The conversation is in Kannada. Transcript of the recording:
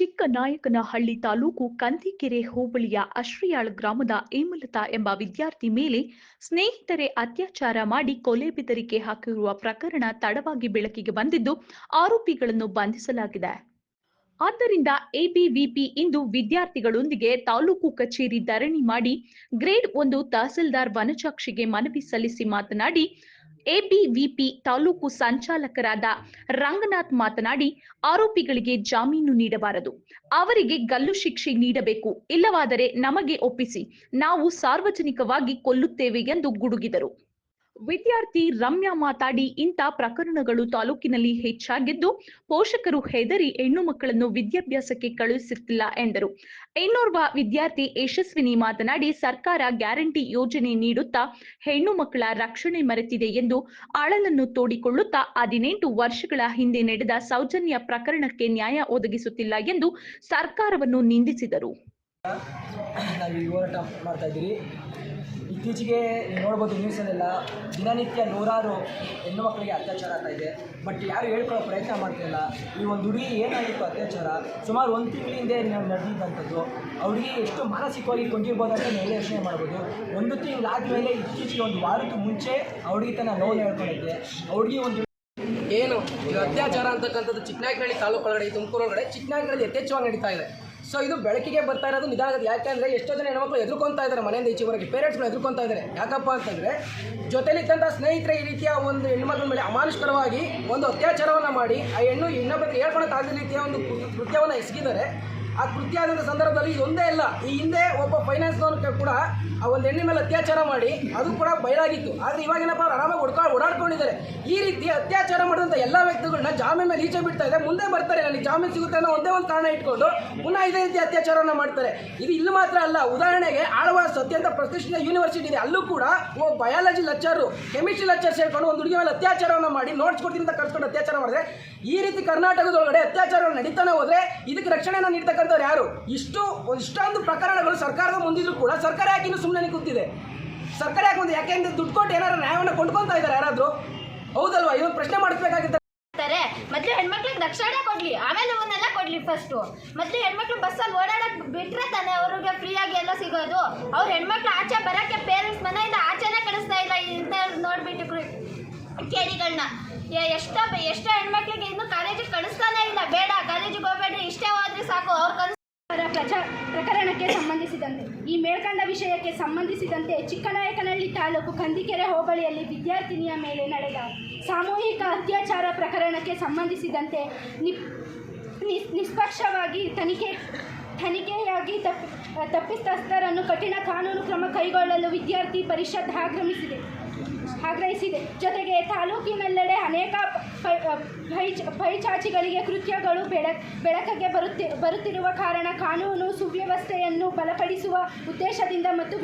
ಚಿಕ್ಕನಾಯಕನಹಳ್ಳಿ ತಾಲೂಕು ಕಂದಿಕೆರೆ ಹೋಬಳಿಯ ಅಶ್ರಿಯಾಳ್ ಗ್ರಾಮದ ಏಮಲತಾ ಎಂಬ ವಿದ್ಯಾರ್ಥಿ ಮೇಲೆ ಸ್ನೇಹಿತರೇ ಅತ್ಯಾಚಾರ ಮಾಡಿ ಕೊಲೆ ಬೆದರಿಕೆ ಹಾಕಿರುವ ಪ್ರಕರಣ ತಡವಾಗಿ ಬೆಳಕಿಗೆ ಬಂದಿದ್ದು ಆರೋಪಿಗಳನ್ನು ಬಂಧಿಸಲಾಗಿದೆ. ಆದ್ದರಿಂದ ಎಬಿವಿಪಿ ಇಂದು ವಿದ್ಯಾರ್ಥಿಗಳೊಂದಿಗೆ ತಾಲೂಕು ಕಚೇರಿ ಧರಣಿ ಮಾಡಿ ಗ್ರೇಡ್ ಒಂದು ತಹಸೀಲ್ದಾರ್ ವನಚಾಕ್ಷಿಗೆ ಮನವಿ ಸಲ್ಲಿಸಿ ಮಾತನಾಡಿ ಎಬಿವಿಪಿ ತಾಲೂಕು ಸಂಚಾಲಕರಾದ ರಂಗನಾಥ್ ಮಾತನಾಡಿ, ಆರೋಪಿಗಳಿಗೆ ಜಾಮೀನು ನೀಡಬಾರದು. ಅವರಿಗೆ ಗಲ್ಲು ಶಿಕ್ಷೆ ನೀಡಬೇಕು. ಇಲ್ಲವಾದರೆ ನಮಗೆ ಒಪ್ಪಿಸಿ. ನಾವು ಸಾರ್ವಜನಿಕವಾಗಿ ಕೊಲ್ಲುತ್ತೇವೆ ಎಂದು ಗುಡುಗಿದರು. ವಿದ್ಯಾರ್ಥಿ ರಮ್ಯಾ ಮಾತಾಡಿ, ಇಂಥ ಪ್ರಕರಣಗಳು ತಾಲೂಕಿನಲ್ಲಿ ಹೆಚ್ಚಾಗಿದ್ದು ಪೋಷಕರು ಹೆದರಿ ಹೆಣ್ಣು ಮಕ್ಕಳನ್ನು ವಿದ್ಯಾಭ್ಯಾಸಕ್ಕೆ ಕಳುಹಿಸುತ್ತಿಲ್ಲ ಎಂದರು. ಇನ್ನೋರ್ವ ವಿದ್ಯಾರ್ಥಿ ಯಶಸ್ವಿನಿ ಮಾತನಾಡಿ, ಸರ್ಕಾರ ಗ್ಯಾರಂಟಿ ಯೋಜನೆ ನೀಡುತ್ತಾ ಹೆಣ್ಣು ಮಕ್ಕಳ ರಕ್ಷಣೆ ಮರೆತಿದೆ ಎಂದು ಅಳಲನ್ನು ತೋಡಿಕೊಳ್ಳುತ್ತಾ ಹದಿನೆಂಟು ವರ್ಷಗಳ ಹಿಂದೆ ನಡೆದ ಸೌಜನ್ಯ ಪ್ರಕರಣಕ್ಕೆ ನ್ಯಾಯ ಒದಗಿಸುತ್ತಿಲ್ಲ ಎಂದು ಸರ್ಕಾರವನ್ನು ನಿಂದಿಸಿದರು. ನಾವು ಈ ಹೋರಾಟ ಮಾಡ್ತಾ ಇದ್ದೀರಿ. ಇತ್ತೀಚೆಗೆ ನೀವು ನೋಡ್ಬೋದು ನ್ಯೂಸಲ್ಲೆಲ್ಲ ದಿನನಿತ್ಯ ನೂರಾರು ಹೆಣ್ಣು ಮಕ್ಕಳಿಗೆ ಅತ್ಯಾಚಾರ ಆಗ್ತಾ ಇದೆ. ಬಟ್ ಯಾರು ಹೇಳ್ಕೊಳ್ಳೋ ಪ್ರಯತ್ನ ಮಾಡ್ತಿಲ್ಲ ಈ ಒಂದು ಹುಡುಗಿ ಏನಾಗಿತ್ತು ಅತ್ಯಾಚಾರ? ಸುಮಾರು ಒಂದು ತಿಂಗಳಿಂದ ನಾವು ನಡೆದಿದ್ದಂಥದ್ದು. ಅವ್ರಿಗೆ ಎಷ್ಟು ಮಾನಸಿಕವಾಗಿ ಕೊಂಡಿರ್ಬೋದು ಅಂತ ನಾವು ಯೋಚನೆ ಮಾಡ್ಬೋದು. ಒಂದು ತಿಂಗಳಾದಮೇಲೆ ಇತ್ತೀಚೆಗೆ ಒಂದು ವಾರದ ಮುಂಚೆ ಅವ್ರಿಗೆ ತನ್ನ ನೋವು ಹೇಳ್ಕೊಂಡಿದ್ದೆ. ಅವ್ರಿಗೆ ಒಂದು ಏನು? ಅತ್ಯಾಚಾರ ಅಂತಕ್ಕಂಥದ್ದು ಚಿಕ್ಕನಾಯಕನಹಳ್ಳಿ ತಾಲೂಕು ಒಳಗಡೆ, ತುಮಕೂರು ಒಳಗಡೆ ಚಿಕ್ಕನಾಯಕನಹಳ್ಳಿ ಯಥೇಚ್ಛವಾಗಿ ನಡೀತಾ ಇದೆ. ಸೊ ಇದು ಬೆಳಕಿಗೆ ಬರ್ತಾ ಇರೋದು ನಿಧಾನ ಯಾಕೆಂದರೆ ಎಷ್ಟೋ ಜನ ಹೆಣ್ಮಕ್ಳು ಎದುರ್ಕೊತಾ ಇದ್ದಾರೆ ಮನೆಯಿಂದ ಈಚೆವರೆಗೆ ಪೇರೆಂಟ್ಸ್ಗಳು ಎದುರ್ಕೊತಾ ಇದ್ದಾರೆ. ಯಾಕಪ್ಪ ಅಂತಂದರೆ ಜೊತೆಲಿದ್ದಂಥ ಸ್ನೇಹಿತರೆ ಈ ರೀತಿಯ ಒಂದು ಹೆಣ್ಮಕ್ಳ ಮೇಲೆ ಅಮಾನುಷ್ಕರವಾಗಿ ಒಂದು ಅತ್ಯಾಚಾರವನ್ನು ಮಾಡಿ ಆ ಹೆಣ್ಣು ಇನ್ನೊಬ್ಬರಿಗೆ ಹೇಳ್ಕೊಳಕ್ಕಾಗದ ರೀತಿಯ ಒಂದು ಕೃತ್ಯವನ್ನು ಎಸಗಿದ್ದಾರೆ. ಆ ಕೃತ್ಯ ಆದಂಥ ಸಂದರ್ಭದಲ್ಲಿ ಇದೊಂದೇ ಇಲ್ಲ ಈ ಹಿಂದೆ ಒಬ್ಬ ಫೈನಾನ್ಸ್ನವ್ರ ಕೂಡ ಆ ಒಂದು ಹೆಣ್ಣಿನ ಮೇಲೆ ಅತ್ಯಾಚಾರ ಮಾಡಿ ಅದು ಕೂಡ ಬಯಲಾಗಿತ್ತು. ಆದರೆ ಇವಾಗೇನಪ್ಪ ಅವ್ರು ಆರಾಮಾಗಿ ಹುಡ್ಕೊ ಓಡಾಡ್ಕೊಂಡಿದ್ದಾರೆ. ಈ ರೀತಿ ಅತ್ಯಾಚಾರ ಮಾಡಿದಂಥ ಎಲ್ಲ ವ್ಯಕ್ತಿಗಳನ್ನ ಜಾಮೀನ ಮೇಲೆ ಈಚೆ ಬಿಡ್ತಾ ಇದೆ. ಮುಂದೆ ಬರ್ತಾರೆ, ನನಗೆ ಜಾಮೀನು ಸಿಗುತ್ತೆ ಅನ್ನೋ ಒಂದೇ ಒಂದು ಕಾರಣ ಇಟ್ಕೊಂಡು ಪುನಃ ಇದೇ ರೀತಿ ಅತ್ಯಾಚಾರವನ್ನು ಮಾಡ್ತಾರೆ. ಇದು ಇಲ್ಲಿ ಮಾತ್ರ ಅಲ್ಲ, ಉದಾಹರಣೆಗೆ ಆಳ್ವಾಸ್ ಅತ್ಯಂತ ಪ್ರತಿಷ್ಠಿತ ಯೂನಿವರ್ಸಿಟಿ ಇದೆ. ಅಲ್ಲೂ ಕೂಡ ಒಬ್ಬ ಬಯಾಲಜಿ ಲೆಕ್ಚರು ಕೆಮಿಸ್ಟ್ರಿ ಲೆಕ್ಚರ್ ಸೇರ್ಕೊಂಡು ಒಂದು ಹುಡುಗಿ ಮೇಲೆ ಅತ್ಯಾಚಾರವನ್ನು ಮಾಡಿ ನೋಟ್ಸ್ ಕೊಡ್ತೀನಿ ಅಂತ ಕರ್ಸ್ಕೊಂಡು ಅತ್ಯಾಚಾರ ಮಾಡಿದ್ರೆ ಈ ರೀತಿ ಕರ್ನಾಟಕದೊಳಗಡೆ ಅತ್ಯಾಚಾರವನ್ನು ನಡೀತಾನೆ ಹೋದರೆ ಇದಕ್ಕೆ ರಕ್ಷಣೆಯನ್ನು ನೀಡ್ತಕ್ಕಂಥವ್ರು ಯಾರು? ಇಷ್ಟು ಇಷ್ಟೊಂದು ಪ್ರಕರಣಗಳು ಸರ್ಕಾರದ ಮುಂದಿದ್ರು ಕೂಡ ಸರ್ಕಾರ ಯಾಕೆ ಸುಮ್ಮನೆ ಕೂತಿದೆ ಸರ್ಕಾರ ಯಾಕೆ ಒಂದು ಯಾಕೆ ದುಡ್ಡು ಕೊಟ್ಟು ಏನಾರು ನ್ಯಾಯವನ್ನು ಕೊಂಡ್ಕೊತಾ ಇದಾರೆ ಯಾರಾದರೂ? ಹೌದಲ್ವಾ? ಇವ್ರು ಪ್ರಶ್ನೆ ಮಾಡಿಸ್ಬೇಕಾಗಿತ್ತು ಮೊದಲು ಹೆಣ್ಮಕ್ಳಿಗೆ ರಕ್ಷಣೆ ಕೊಡ್ಲಿ, ಆಮೇಲೆ ಅವನ್ನೆಲ್ಲ ಕೊಡ್ಲಿ ಫಸ್ಟು ಮೊದಲು ಹೆಣ್ಮಕ್ಳು ಬಸ್ಸಲ್ಲಿ ಓಡಾಡಕ್ ಬಿಟ್ರೆ ತಾನೆ ಅವ್ರಿಗೆ ಫ್ರೀಯಾಗಿ ಎಲ್ಲ ಸಿಗೋದು. ಅವ್ರ ಹೆಣ್ಮಕ್ಳು ಆಚೆ ಬರಕ್ಕೆ ಪೇರೆಂಟ್ಸ್ ಮನೆಯಿಂದ ಆಚೆನೆ ಕಳಿಸ್ತಾ ಇಲ್ಲ ಇಂತ ನೋಡ್ಬಿಟ್ಟು ಕೇಳಿಗಳನ್ನ ಎಷ್ಟೋ ಎಷ್ಟೋ ಹೆಣ್ಮಕ್ಳಿಗೆ ಇನ್ನೂ ಕಾಲೇಜಿಗೆ ಕಳಿಸ್ತಾನೆ ಇಲ್ಲ ಬೇಡ ಕಾಲೇಜಿಗೆ ಹೋಗ್ಬೇಡ್ರಿ ಇಷ್ಟೇ ಹೋದ್ರೆ ಸಾಕು ಅವ್ರ ಕನಸು ಅವರ ಪ್ರಕರಣಕ್ಕೆ ಸಂಬಂಧಿಸಿದಂತೆ. ಈ ಮೇಲ್ಕಂಡ ವಿಷಯಕ್ಕೆ ಸಂಬಂಧಿಸಿದಂತೆ ಚಿಕ್ಕನಾಯಕನಹಳ್ಳಿ ತಾಲೂಕು ಕಂದಿಕೆರೆ ಹೋಬಳಿಯಲ್ಲಿ ವಿದ್ಯಾರ್ಥಿನಿಯ ಮೇಲೆ ನಡೆದ ಸಾಮೂಹಿಕ ಅತ್ಯಾಚಾರ ಪ್ರಕರಣಕ್ಕೆ ಸಂಬಂಧಿಸಿದಂತೆ ನಿಷ್ಪಕ್ಷವಾಗಿ ತನಿಖೆ, ತನಿಖೆಯಾಗಿ ತಪ್ಪಿ ತಪ್ಪಿತಸ್ಥರನ್ನು ಕಠಿಣ ಕಾನೂನು ಕ್ರಮ ಕೈಗೊಳ್ಳಲು ವಿದ್ಯಾರ್ಥಿ ಪರಿಷತ್ ಆಗ್ರಹಿಸಿದೆ ಆಗ್ರಹಿಸಿದೆ. ಜೊತೆಗೆ ತಾಲೂಕಿನೆಲ್ಲೆಡೆ ಅನೇಕ ಪೈಚಾಚಿಗಳಿಗೆ ಕೃತ್ಯಗಳು ಬೆಳ, ಬೆಳಕಿಗೆ ಬರುತ್ತಿ, ಬರುತ್ತಿರುವ ಕಾರಣ ಕಾನೂನು ಸುವ್ಯವಸ್ಥೆಯನ್ನು ಬಲಪಡಿಸುವ ಉದ್ದೇಶದಿಂದ ಮತ್ತು